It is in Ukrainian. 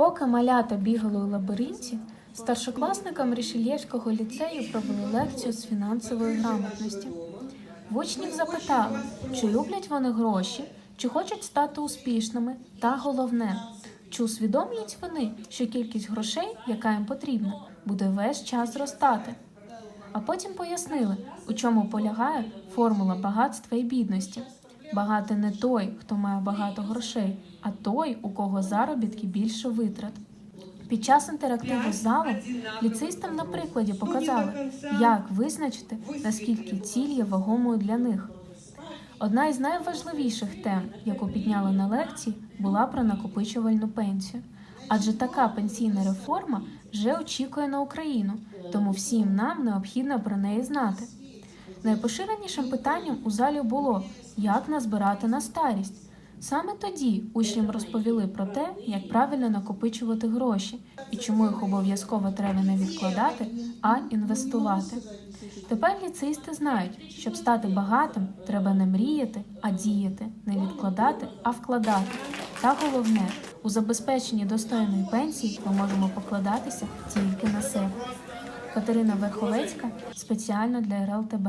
Поки малята бігали у лабіринті, старшокласникам Рішельєвського ліцею провели лекцію з фінансової грамотності. В учнів запитали, чи люблять вони гроші, чи хочуть стати успішними, та головне, чи усвідомлюють вони, що кількість грошей, яка їм потрібна, буде весь час зростати. А потім пояснили, у чому полягає формула багатства і бідності. Багатий не той, хто має багато грошей, а той, у кого заробітки більше витрат. Під час інтерактиву з залом ліцеїстам на прикладі показали, як визначити, наскільки ціль є вагомою для них. Одна із найважливіших тем, яку підняли на лекції, була про накопичувальну пенсію. Адже така пенсійна реформа вже очікує на Україну, тому всім нам необхідно про неї знати. Найпоширенішим питанням у залі було, як назбирати на старість. Саме тоді учням розповіли про те, як правильно накопичувати гроші і чому їх обов'язково треба не відкладати, а інвестувати. Тепер ліцеїсти знають, щоб стати багатим, треба не мріяти, а діяти, не відкладати, а вкладати. Та головне, у забезпеченні достойної пенсії ми можемо покладатися тільки на себе. Катерина Верховецька спеціально для РЛТБ.